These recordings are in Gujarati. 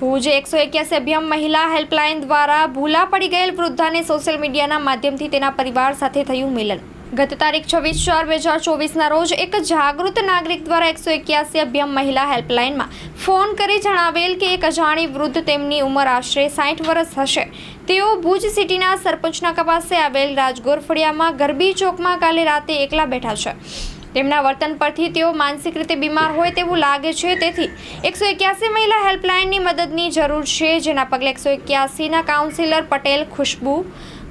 ભુજ એકસો એક્યાસી અભિયાન મહિલા હેલ્પલાઇન દ્વારા ભૂલા પડી ગયેલ વૃદ્ધાને સોશિયલ મીડિયાના માધ્યમથી તેના પરિવાર સાથે થયું મિલન. ગત તારીખ છવ્વીસ ચાર બે હજાર ચોવીસના રોજ એક જાગૃત નાગરિક દ્વારા એકસો એક્યાસી અભિયાન મહિલા હેલ્પલાઇનમાં ફોન કરી જણાવેલ કે એક અજાણી વૃદ્ધ તેમની ઉંમર આશરે સાઠ વર્ષ હશે. તેઓ ભુજ સિટીના સરપંચના પાસે આવેલ રાજગોર ફળિયામાં ગરબી ચોકમાં કાલે રાતે એકલા બેઠા છે. તેમના વર્તન પરથી તેઓ માનસિક રીતે બીમાર હોય તેવું લાગે છે. તેથી એકસો એક્યાસી મહિલા હેલ્પલાઇનની મદદની જરૂર છે, જેના પગલે એકસો એક્યાસીના કાઉન્સિલર પટેલ, ખુશ્બુ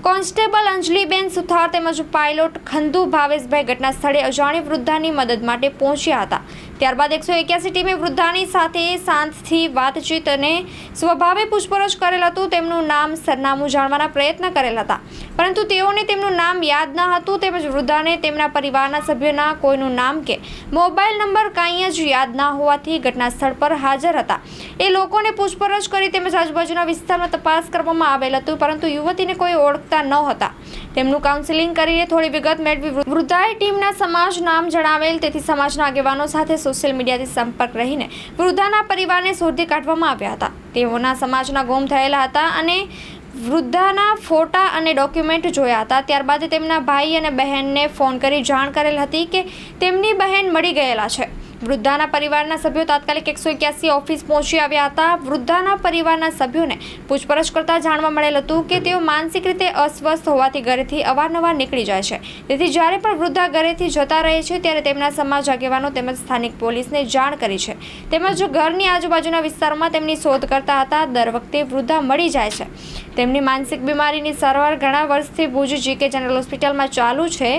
કોન્સ્ટેબલ અંજલિબેન સુથાર તેમજ પાયલોટ ખંદુ ભાવેશભાઈ ઘટના સ્થળે અજાણી વૃદ્ધાની મદદ માટે પહોંચ્યા હતા. ત્યારબાદ એકસો એક્યાસી ટીમે વૃદ્ધાની સાથે શાંતથી વાતચીત અને સ્વભાવે પૂછપરછ કરેલ હતું. તેમનું નામ, સરનામું જાણવાના પ્રયત્ન કરેલ હતા. પરંતુ તેઓને તેમનું નામ યાદ ન હતું, તેમજ વૃદ્ધાને તેમના પરિવારના સભ્યોના કોઈનું નામ કે મોબાઈલ નંબર કાંઈ જ યાદ ના હોવાથી ઘટના સ્થળ પર હાજર હતા. એ લોકોને પૂછપરછ કરી તેમજ આજુબાજુના વિસ્તારમાં તપાસ કરવામાં આવેલ હતું, પરંતુ યુવતીને કોઈ ઓળખતા ન હતા. તેમનું કાઉન્સિલિંગ કરીને થોડી વિગત મેળવી વૃદ્ધાએ ટીમના સમાજ નામ જણાવેલ, તેથી સમાજના આગેવાનો સાથે સોશિયલ મીડિયાથી સંપર્ક રહીને વૃદ્ધાના પરિવારને શોધી કાઢવામાં આવ્યા હતા. તેઓના સમાજના ગુમ થયેલા હતા અને વૃદ્ધાના ફોટા અને ડોક્યુમેન્ટ જોયા હતા. ત્યારબાદ તેમના ભાઈ અને બહેનને ફોન કરી જાણ કરેલ હતી કે તેમની બહેન મળી ગયેલા છે. વૃદ્ધાના પરિવારના સભ્યો તાત્કાલિક એકસો એક્યાસી ઓફિસ પહોંચી આવ્યા હતા. વૃદ્ધાના પરિવારના સભ્યોને પૂછપરછ કરતા જાણવા મળેલ હતું કે તેઓ માનસિક રીતે અસ્વસ્થ હોવાથી ઘરેથી અવારનવાર નીકળી જાય છે. તેથી જ્યારે પણ વૃદ્ધા ઘરેથી જતા રહે છે, ત્યારે તેમના સમાજ આગેવાનો તેમજ સ્થાનિક પોલીસને જાણ કરી છે. તેમજ ઘરની આજુબાજુના વિસ્તારોમાં તેમની શોધ કરતા હતા. દર વખતે વૃદ્ધા મળી જાય છે. તેમની માનસિક બીમારીની સારવાર ઘણા વર્ષથી ભુજ જીકે જનરલ હોસ્પિટલમાં ચાલુ છે.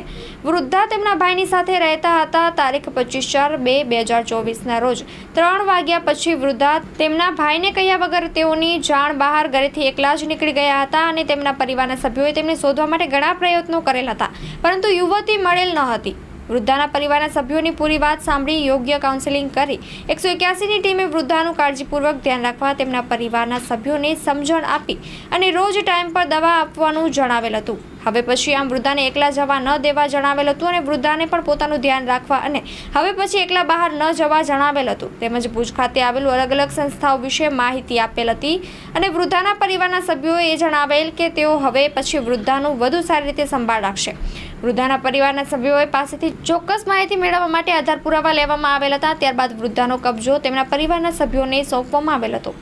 વૃદ્ધા તેમના ભાઈની સાથે રહેતા હતા. તારીખ પચીસ ચાર બે બે હજાર ચોવીસના રોજ ત્રણ વાગ્યા પછી વૃદ્ધા તેમના ભાઈને કહ્યા વગર તેઓની જાણ બહાર ઘરેથી એકલા જ નીકળી ગયા હતા અને તેમના પરિવારના સભ્યોએ તેમને શોધવા માટે ઘણા પ્રયત્નો કરેલા હતા. પરંતુ યુવતી મળેલ ન હતી. વૃદ્ધાના પરિવારના સભ્યોની પૂરી વાત સાંભળી યોગ્ય કાઉન્સેલિંગ કરી. એકસો એક્યાસીની ટીમે વૃદ્ધાનું કાળજીપૂર્વક ધ્યાન રાખવા તેમના પરિવારના સભ્યોને સમજણ આપી અને રોજ ટાઈમ પર દવા આપવાનું જણાવેલ હતું. હવે પછી આમ વૃદ્ધાને એકલા જવા ન દેવા જણાવેલ હતું અને વૃદ્ધાને પણ પોતાનું ધ્યાન રાખવા અને હવે પછી એકલા બહાર ન જવા જણાવેલ હતું. તેમજ ભુજ ખાતે આવેલું અલગ અલગ સંસ્થાઓ વિશે માહિતી આપેલ હતી અને વૃદ્ધાના પરિવારના સભ્યોએ એ જણાવેલ કે તેઓ હવે પછી વૃદ્ધાનું વધુ સારી રીતે સંભાળ રાખશે. વૃદ્ધાના પરિવારના સભ્યોએ પાસેથી ચોક્કસ માહિતી મેળવવા માટે આધાર પુરાવા લેવામાં આવેલ હતા. ત્યારબાદ વૃદ્ધાનો કબજો તેમના પરિવારના સભ્યોને સોંપવામાં આવેલ હતો.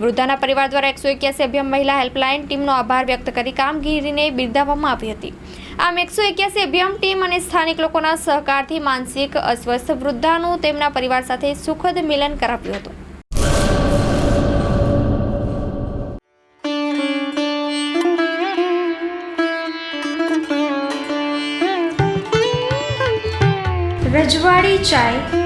વૃદ્ધાના પરિવાર દ્વારા એકસો એક્યાસી અભિયાન મહિલા હેલ્પલાઇન ટીમનો આભાર વ્યક્ત કરી કામગીરીને બિરદાવવામાં આવી હતી. આમ એકસો એક્યાસી અભિયાન ટીમ અને સ્થાનિક લોકોના સહકારથી માનસિક અસ્વસ્થ વૃદ્ધાનું તેમના પરિવાર સાથે સુખદ મિલન કરાવ્યું હતું. Rajwadi Chai